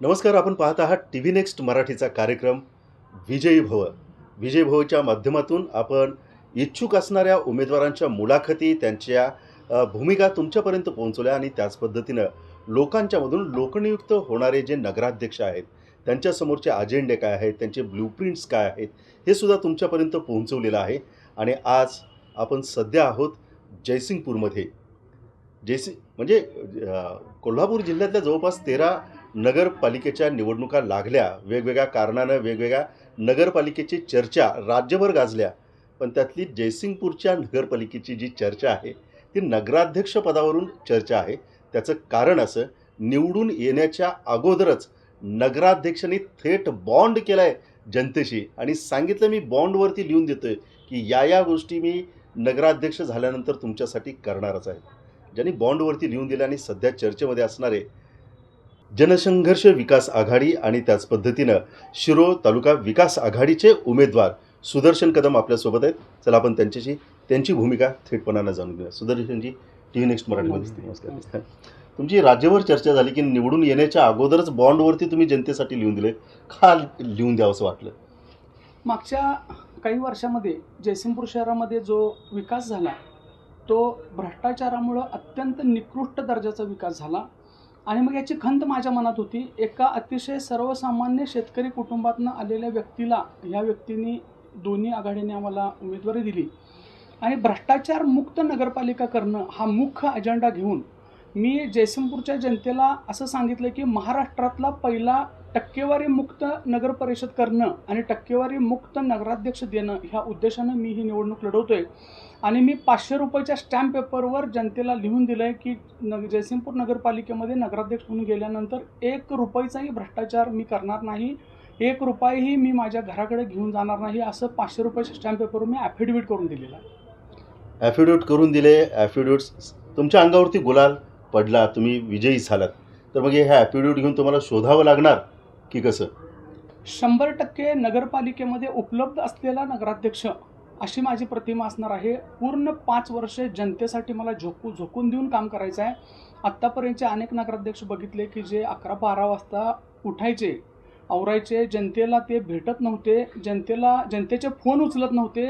नमस्कार आपण पाहत आहात टी व्ही नेक्स्ट मराठीचा कार्यक्रम विजयी भव. विजयी भवच्या माध्यमातून आपण इच्छुक असणाऱ्या उमेदवारांच्या मुलाखती त्यांच्या भूमिका तुमच्यापर्यंत पोहोचवल्या आणि त्याच पद्धतीनं लोकांच्यामधून लोकनियुक्त होणारे जे नगराध्यक्ष आहेत त्यांच्यासमोरचे अजेंडे काय आहेत त्यांचे ब्ल्यूप्रिंट्स काय आहेत हे सुद्धा तुमच्यापर्यंत पोहोचवलेलं आहे. आणि आज आपण सध्या आहोत जयसिंगपूरमध्ये. जयसिंग म्हणजे कोल्हापूर जिल्ह्यातल्या जवळपास तेरा नगरपालिकेच्या निवडणुका लागल्या वेगवेगळ्या कारणानं वेगवेगळ्या नगरपालिकेची चर्चा राज्यभर गाजल्या. पण त्यातली जयसिंगपूरच्या नगरपालिकेची जी चर्चा आहे ती नगराध्यक्ष पदावरून चर्चा आहे. त्याचं कारण असं निवडून येण्याच्या अगोदरच नगराध्यक्षांनी थेट बॉन्ड केला आहे जनतेशी. आणि सांगितलं मी बॉन्डवरती लिहून देतोय की या या गोष्टी मी नगराध्यक्ष झाल्यानंतर तुमच्यासाठी करणारच आहे. ज्यांनी बॉन्डवरती लिहून दिलं आणि सध्या चर्चेमध्ये असणारे जनसंघर्ष विकास आघाडी आणि त्याच पद्धतीनं शिरो तालुका विकास आघाडीचे उमेदवार सुदर्शन कदम आपल्यासोबत आहेत. चला आपण त्यांच्याशी त्यांची भूमिका थेटपणानं जाणून घेऊया. सुदर्शनजी टी व्ही नेक्स्ट मराठीमध्ये. नमस्कार. तुमची राज्यभर चर्चा झाली की निवडून येण्याच्या अगोदरच बॉन्डवरती तुम्ही जनतेसाठी लिहून दिले. का लिहून द्यावं असं वाटलं? मागच्या काही वर्षामध्ये जयसिंगपूर शहरामध्ये जो विकास झाला तो भ्रष्टाचारामुळं अत्यंत निकृष्ट दर्जाचा विकास झाला. आणि मग याची खंत माझ्या मनात होती. एका अतिशय सर्वसामान्य शेतकरी कुटुंबातनं आलेल्या व्यक्तीला ह्या व्यक्तीने दोन्ही आघाडीने आम्हाला उमेदवारी दिली. आणि भ्रष्टाचार मुक्त नगरपालिका करणं हा मुख्य अजेंडा घेऊन मी जयसिंगपूरच्या जनतेला असं सांगितलं की महाराष्ट्रातला पहिला टक्केवारी मुक्त नगर परिषद करणं आणि टक्केवारी मुक्त नगराध्यक्ष देणं ह्या उद्देशानं मी ही निवडणूक लढवतोय. आणि मी पाचशे रुपयाच्या स्टॅम्प पेपरवर जनतेला लिहून दिलं आहे की नग जयसिंगपूर नगरपालिकेमध्ये नगराध्यक्ष म्हणून गेल्यानंतर एक रुपयाचाही भ्रष्टाचार मी करणार नाही. एक रुपयाही मी माझ्या घराकडे घेऊन जाणार नाही असं पाचशे रुपयाच्या स्टॅम्प पेपरवर मी ॲफिडेविट करून दिलेलं आहे. ॲफिडेविट करून दिले. ॲफिडेविट्स तुमच्या अंगावरती गुलाल. पडला तुम्ही विजयी झालात. तर मग हे ॲपिड्यूट घेऊन तुम्हाला शोधावं लागणार की कसं? शंभर टक्के नगरपालिकेमध्ये उपलब्ध असलेला नगराध्यक्ष अशी माझी प्रतिमा असणार आहे. पूर्ण पाच वर्षे जनतेसाठी मला झोकू झोकून देऊन काम करायचं आहे. आत्तापर्यंतचे अनेक नगराध्यक्ष बघितले की जे अकरा बारा वाजता उठायचे आवरायचे. जनतेला ते भेटत नव्हते. जनतेला जनतेचे फोन उचलत नव्हते.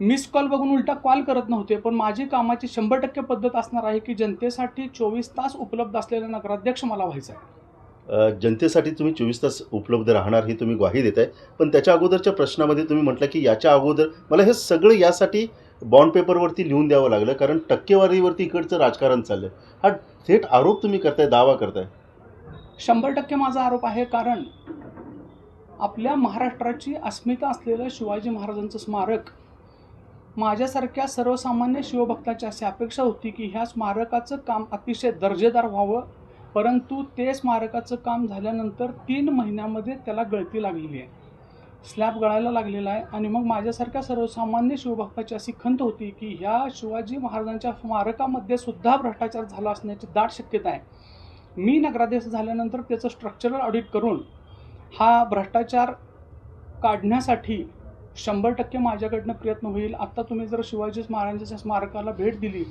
मिस कॉल बघून उलटा कॉल करत नव्हते पण माझी कामाची शंभर टक्के पद्धत असणार आहे की जनतेसाठी चोवीस तास उपलब्ध असलेला नगराध्यक्ष मला व्हायचा आहे. जनतेसाठी तुम्ही चोवीस तास उपलब्ध राहणार ही तुम्ही ग्वाही देत आहे पण त्याच्या अगोदरच्या प्रश्नामध्ये तुम्ही म्हटलं की याच्या अगोदर मला हे सगळं यासाठी बॉन्ड पेपरवरती लिहून द्यावं लागलं कारण टक्केवारीवरती इकडचं राजकारण चाललं हा थेट आरोप तुम्ही करताय दावा करताय. शंभर टक्के माझा आरोप आहे कारण आपल्या महाराष्ट्राची अस्मिता असलेलं शिवाजी महाराजांचं स्मारक माझ्यासारख्या सर्वसामान्य शिवभक्ताची अशी अपेक्षा होती की ह्या स्मारकाचं काम अतिशय दर्जेदार व्हावं परंतु ते स्मारकाचं काम झाल्यानंतर तीन महिन्यामध्ये त्याला गळती लागलेली आहे. स्लॅब गळायला लागलेला आहे आणि मग माझ्यासारख्या सर्वसामान्य शिवभक्ताची अशी खंत होती की ह्या शिवाजी महाराजांच्या स्मारकामध्ये सुद्धा भ्रष्टाचार झाला असण्याची दाट शक्यता आहे. मी नगराध्यक्ष झाल्यानंतर त्याचं स्ट्रक्चरल ऑडिट करून हा भ्रष्टाचार काढण्यासाठी शंभर टक्के माझ्याकडनं प्रयत्न होईल. आत्ता तुम्ही जर शिवाजी महाराजांच्या स्मारकाला भेट दिली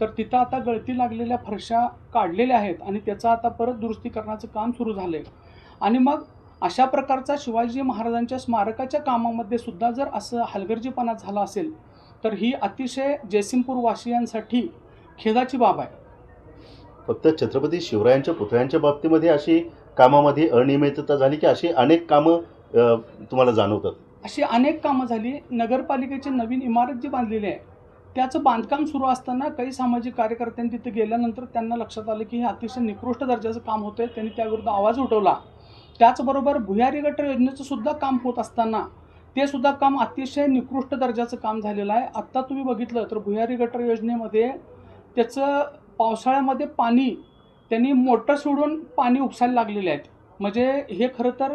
तर तिथं आता गळती लागलेल्या फरशा काढलेल्या आहेत आणि त्याचा आता परत दुरुस्ती करण्याचं काम सुरू झालं आहे आणि मग अशा प्रकारचा शिवाजी महाराजांच्या स्मारकाच्या कामामध्ये सुद्धा जर असं हलगर्जीपणा झाला असेल तर ही अतिशय जयसिंगपूर वासियांसाठी खेदाची बाब आहे. फक्त छत्रपती शिवरायांच्या पुतळ्यांच्या बाबतीमध्ये अशी कामामध्ये अनियमितता झाली की अशी अनेक कामं तुम्हाला जाणवतात? अशी अनेक कामं झाली. नगरपालिकेची नवीन इमारत जी बांधलेली आहे त्याचं बांधकाम सुरू असताना काही सामाजिक कार्यकर्त्यांनी तिथे गेल्यानंतर त्यांना लक्षात आलं की हे अतिशय निकृष्ट दर्जाचं काम होतं आहे त्यांनी त्याविरुद्ध आवाज उठवला. त्याचबरोबर भुयारी गटर योजनेचं सुद्धा काम होत असताना ते सुद्धा काम अतिशय निकृष्ट दर्जाचं काम झालेलं आहे. आत्ता तुम्ही बघितलं तर भुयारी गटर योजनेमध्ये त्याचं पावसाळ्यामध्ये पाणी त्यांनी मोटर सोडून पाणी उपसायला लागलेले आहेत म्हणजे हे खरं तर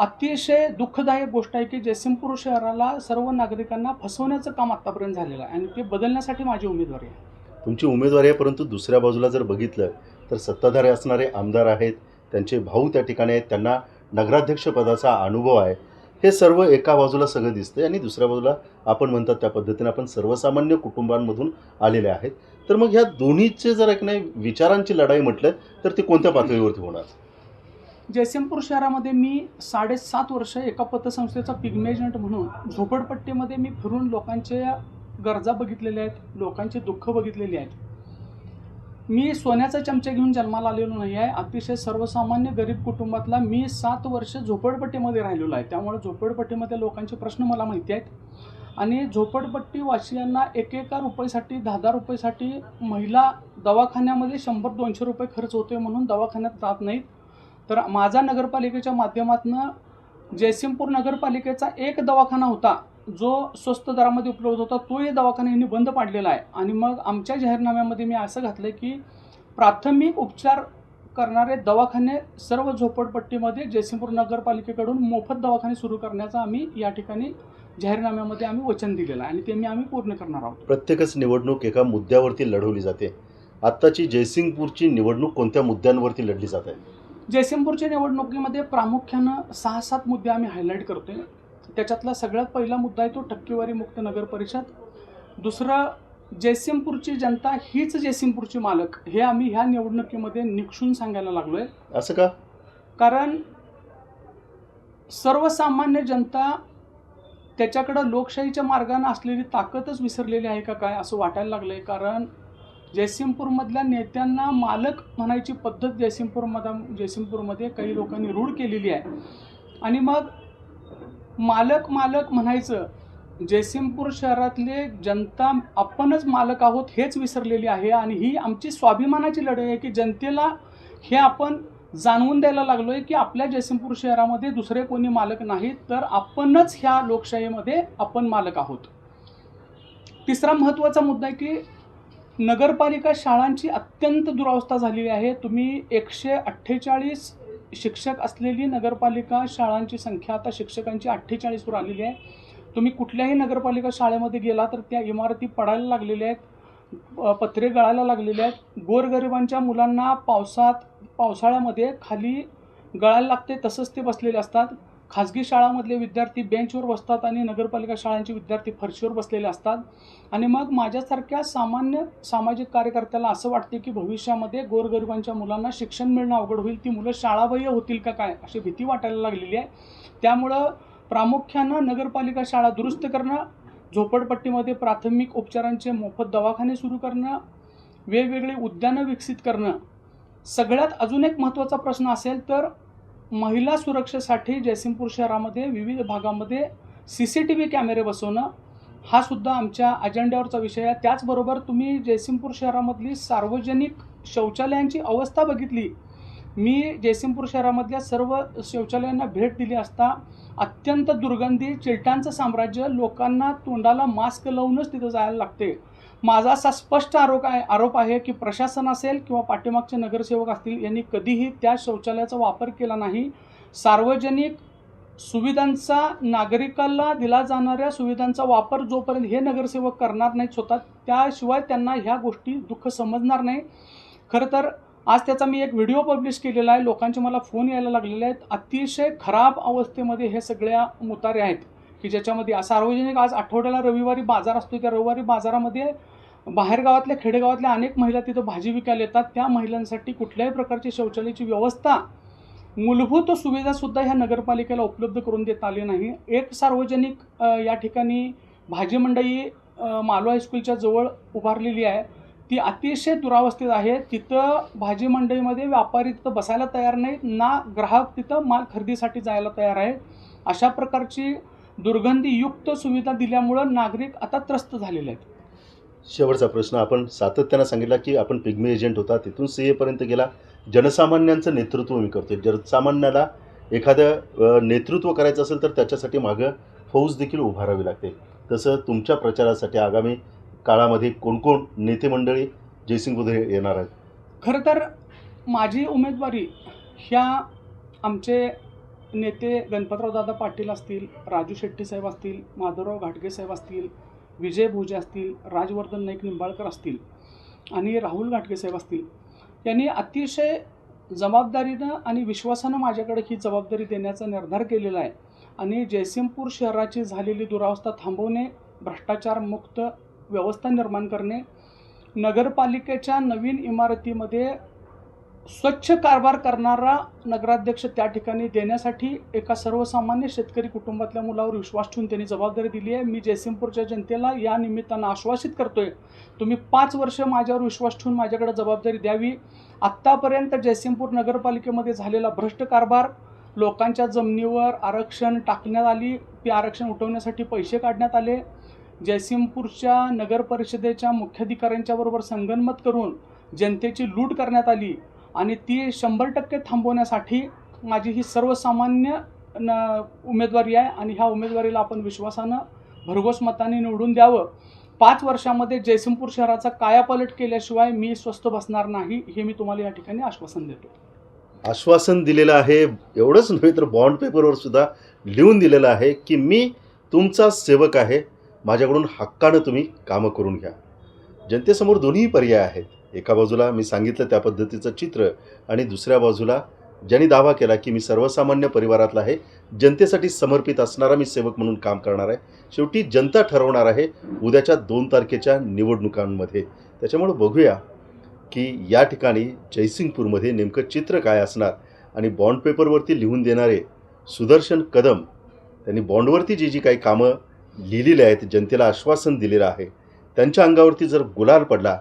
अतिशय दुःखदायक गोष्ट आहे की जयसिंगपूर शहराला सर्व नागरिकांना फसवण्याचं काम आत्तापर्यंत झालेलं आहे आणि ते बदलण्यासाठी माझी उमेदवारी आहे. तुमची उमेदवारी आहे परंतु दुसऱ्या बाजूला जर बघितलं तर सत्ताधारी असणारे आमदार आहेत त्यांचे भाऊ त्या ठिकाणी आहेत त्यांना नगराध्यक्षपदाचा अनुभव आहे. हे सर्व एका बाजूला सगळं दिसतंय आणि दुसऱ्या बाजूला आपण म्हणतात त्या पद्धतीने आपण सर्वसामान्य कुटुंबांमधून आलेले आहेत. तर मग ह्या दोन्हीचे जर एक नाही विचारांची लढाई म्हटलं तर ती कोणत्या पातळीवरती होणार? जयसिंगपूर शहरामध्ये मी साडेसात वर्ष एका पतसंस्थेचा पिग्मेजंट म्हणून झोपडपट्टीमध्ये मी फिरून लोकांच्या गरजा बघितलेल्या आहेत लोकांचे दुःख बघितलेली आहेत. मी सोन्याचा चमचा घेऊन जन्माला आलेलो नाही आहे. अतिशय सर्वसामान्य गरीब कुटुंबातला मी सात वर्ष झोपडपट्टीमध्ये राहिलेलो आहे. त्यामुळे झोपडपट्टीमध्ये लोकांचे प्रश्न मला माहिती आहेत. आणि झोपडपट्टी वासियांना एक एका रुपयासाठी दहा दहा रुपयासाठी महिला दवाखान्यामध्ये शंभर दोनशे रुपये खर्च होतोय म्हणून दवाखान्यात जात नाहीत. तर माझा नगरपालिकेच्या माध्यमातून जयसिंगपूर नगरपालिकेचा एक दवाखाना होता जो स्वस्त दरामध्ये उपलब्ध होता तोही दवाखाना यांनी बंद पाडलेला आहे. आणि मग आमच्या जाहीरनाम्यामध्ये मी असं घातलं की प्राथमिक उपचार करणारे दवाखाने सर्व झोपडपट्टीमध्ये जयसिंगपूर नगरपालिकेकडून मोफत दवाखाने सुरू करण्याचा आम्ही या ठिकाणी जाहीरनाम्यामध्ये आम्ही वचन दिलेलं आहे आणि ते मी आम्ही पूर्ण करणार आहोत. प्रत्येकच निवडणूक एका मुद्द्यावरती लढवली जाते. आत्ताची जयसिंगपूरची निवडणूक कोणत्या मुद्द्यांवरती लढली जात? आहे जयसिंगपूरच्या निवडणुकीमध्ये प्रामुख्यानं सहा सात मुद्दे आम्ही हायलाईट करतोय. त्याच्यातला सगळ्यात पहिला मुद्दा आहे तो टक्केवारी मुक्त नगर परिषद. दुसरं जयसिंगपूरची जनता हीच जयसिंगपूरची मालक. हे आम्ही ह्या निवडणुकीमध्ये निक्षून सांगायला लागलो आहे असं का? कारण सर्वसामान्य जनता त्याच्याकडं लोकशाहीच्या मार्गानं असलेली ताकदच विसरलेली आहे का काय असं वाटायला लागलं आहे कारण जयसिंगपूरमधल्या नेत्यांना मालक म्हणायची पद्धत जयसिंगपूरमध्ये जयसिंगपूरमध्ये काही लोकांनी रूढ केलेली आहे. आणि मग मालक मालक म्हणायचं जयसिंगपूर शहरातले जनता आपणच मालक आहोत हेच विसरलेली आहे आणि ही आमची स्वाभिमानाची लढाई आहे की जनतेला हे आपण जाणवून द्यायला लागलो आहे की आपल्या जयसिंगपूर शहरामध्ये दुसरे कोणी मालक नाहीत तर आपणच ह्या लोकशाहीमध्ये आपण मालक आहोत. तिसरा महत्त्वाचा मुद्दा आहे की नगरपालिका शाळांची अत्यंत दुरावस्था झालेली आहे. तुम्ही एकशे अठ्ठेचाळीस शिक्षक असलेली नगरपालिका शाळांची संख्या आता शिक्षकांची अठ्ठेचाळीसवर आलेली आहे. तुम्ही कुठल्याही नगरपालिका शाळेमध्ये गेला तर त्या इमारती पडायला लागलेल्या आहेत पत्रे गळायला लागलेले आहेत. गोरगरिबांच्या मुलांना पावसात पावसाळ्यामध्ये खाली गळायला लागते तसंच ते बसलेले असतात. खाजगी शाळामधले विद्यार्थी बेंचवर बसतात आणि नगरपालिका शाळांचे विद्यार्थी फरशीवर बसलेले असतात. आणि मग माझ्यासारख्या सामान्य सामाजिक कार्यकर्त्याला असं वाटते की भविष्यामध्ये गोरगरिबांच्या मुलांना शिक्षण मिळणं अवघड होईल ती मुलं शाळाबाह्य होतील का काय अशी भीती वाटायला लागलेली आहे. त्यामुळं प्रामुख्यानं नगरपालिका शाळा दुरुस्त करणं झोपडपट्टीमध्ये प्राथमिक उपचारांचे मोफत दवाखाने सुरू करणं वेगवेगळे उद्यानं विकसित करणं सगळ्यात अजून एक महत्त्वाचा प्रश्न असेल तर महिला सुरक्षेसाठी जयसिंगपूर शहरामध्ये विविध भागामध्ये सी सी टी व्ही कॅमेरे बसवणं हा सुद्धा आमच्या अजेंड्यावरचा विषय आहे. त्याचबरोबर तुम्ही जयसिंगपूर शहरामधली सार्वजनिक शौचालयांची अवस्था बघितली. मी जयसिंगपूर शहरामधल्या सर्व शौचालयांना भेट दिली असता अत्यंत दुर्गंधी चिलटांचं साम्राज्य लोकांना तोंडाला मास्क लावूनच तिथं जायला लागते. माझा असा स्पष्ट आरोप आहे आरोप आहे की प्रशासन असेल किंवा पाठीमागचे नगरसेवक असतील यांनी कधीही त्या शौचालयाचा वापर केला नाही. सार्वजनिक सुविधांचा नागरिकाला दिला जाणाऱ्या सुविधांचा वापर जोपर्यंत हे नगरसेवक करणार नाहीत स्वतः त्याशिवाय त्यांना ह्या गोष्टी दुःख समजणार नाही. खरं तर आज त्याचा मी एक व्हिडिओ पब्लिश केलेला आहे. लोकांचे मला फोन यायला लागलेले आहेत. अतिशय खराब अवस्थेमध्ये हे सगळ्या मुतारे आहेत. की ज्याच्यामध्ये सार्वजनिक आज आठवड्याला रविवारी बाजार असतो त्या रविवारी बाजारामध्ये बाहेरगावातल्या खेडेगावातल्या अनेक महिला तिथं भाजी विकायला येतात. त्या महिलांसाठी कुठल्याही प्रकारची शौचालयाची व्यवस्था मूलभूत सुविधासुद्धा ह्या नगरपालिकेला उपलब्ध करून देता आली नाही. एक सार्वजनिक या ठिकाणी भाजी मंडई अ, हायस्कूलच्या जवळ उभारलेली आहे. ती अतिशय दुरावस्थेत आहे. तिथं भाजी मंडईमध्ये व्यापारी तिथं बसायला तयार नाहीत. ना ग्राहक तिथं माल खरेदीसाठी जायला तयार आहेत अशा प्रकारची दुर्गंधीयुक्त सुविधा दिल्यामुळं नागरिक आता त्रस्त झालेले आहेत. शेवटचा प्रश्न आपण सातत्यानं सांगितला की आपण पिग्मी एजंट होता तिथून सी एपर्यंत गेला. जनसामान्यांचं नेतृत्व मी करतोय. जनसामान्याला एखादं नेतृत्व करायचं असेल तर त्याच्यासाठी मागं फौज देखील उभारावी लागते. तसं तुमच्या प्रचारासाठी आगामी काळामध्ये कोण कोण नेते मंडळी जयसिंगपूरमध्ये येणार आहेत? खरं तर माझी उमेदवारी ह्या आमचे नेते गणपतराव दादा पाटील असतील राजू शेट्टी साहेब असतील माधवराव घाटगे साहेब असतील विजय भोजे असतील राजवर्धन नाईक निंबाळकर असतील आणि राहुल घाटगे साहेब असतील यांनी अतिशय जबाबदारीनं आणि विश्वासानं माझ्याकडे ही जबाबदारी देण्याचा निर्धार केलेला आहे. आणि जयसिंगपूर शहराची झालेली दुरावस्था थांबवणे भ्रष्टाचारमुक्त व्यवस्था निर्माण करणे नगरपालिकेच्या नवीन इमारतीमध्ये स्वच्छ कारभार करणारा नगराध्यक्ष त्या ठिकाणी देण्यासाठी एका सर्वसामान्य शेतकरी कुटुंबातल्या मुलावर विश्वास ठेवून त्यांनी जबाबदारी दिली आहे. मी जयसिंगपूरच्या जनतेला या निमित्तानं आश्वासित करतोय तुम्ही पाच वर्ष माझ्यावर विश्वास ठेवून माझ्याकडे जबाबदारी द्यावी. आत्तापर्यंत जयसिंगपूर नगरपालिकेमध्ये झालेला भ्रष्ट कारभार लोकांच्या जमिनीवर आरक्षण टाकण्यात आली ते आरक्षण उठवण्यासाठी पैसे काढण्यात आले. जयसिंगपूरच्या नगरपरिषदेच्या मुख्याधिकाऱ्यांच्याबरोबर संगनमत करून जनतेची लूट करण्यात आली. आणि ती शंभर टक्के थांबवण्यासाठी माझी ही सर्वसामान्य न उमेदवारी आहे आणि ह्या उमेदवारीला आपण विश्वासानं भरघोस मताने निवडून द्यावं. पाच वर्षामध्ये जयसिंगपूर शहराचा कायापालट केल्याशिवाय मी स्वस्थ बसणार नाही हे मी तुम्हाला या ठिकाणी आश्वासन देतो. आश्वासन दिलेलं आहे एवढंच नव्हे तर बॉन्ड पेपरवर सुद्धा लिहून दिलेलं आहे की मी तुमचा सेवक आहे माझ्याकडून हक्कानं तुम्ही कामं करून घ्या. जनतेसमोर दोन्ही पर्याय आहेत. एका बाजूला मी सांगितलं त्या पद्धतीचं चित्र आणि दुसऱ्या बाजूला ज्यांनी दावा केला की मी सर्वसामान्य परिवारातला आहे जनतेसाठी समर्पित असणारा मी सेवक म्हणून काम करणार आहे. शेवटी जनता ठरवणार आहे उद्याच्या दोन तारखेच्या निवडणुकांमध्ये. त्याच्यामुळं बघूया की या ठिकाणी जयसिंगपूरमध्ये नेमकं चित्र काय असणार आणि बॉन्ड पेपरवरती लिहून देणारे सुदर्शन कदम त्यांनी बॉन्डवरती जी जी काही कामं लिहिलेली आहेत जनतेला आश्वासन दिलेलं आहे त्यांच्या अंगावरती जर गुलाल पडला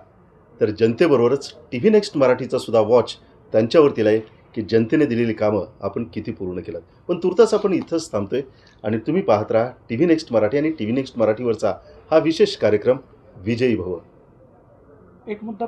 तर जनतेबरोबरच टी व्ही नेक्स्ट मराठीचा सुद्धा वॉच त्यांच्यावरती लाईल की जनतेने दिलेली कामं आपण किती पूर्ण केलं. पण तुर्तास आपण इथंच थांबतो आहे आणि तुम्ही पाहत राहा टी व्ही नेक्स्ट मराठी आणि टी व्ही नेक्स्ट मराठीवरचा हा विशेष कार्यक्रम विजयी भव एक मुद्दा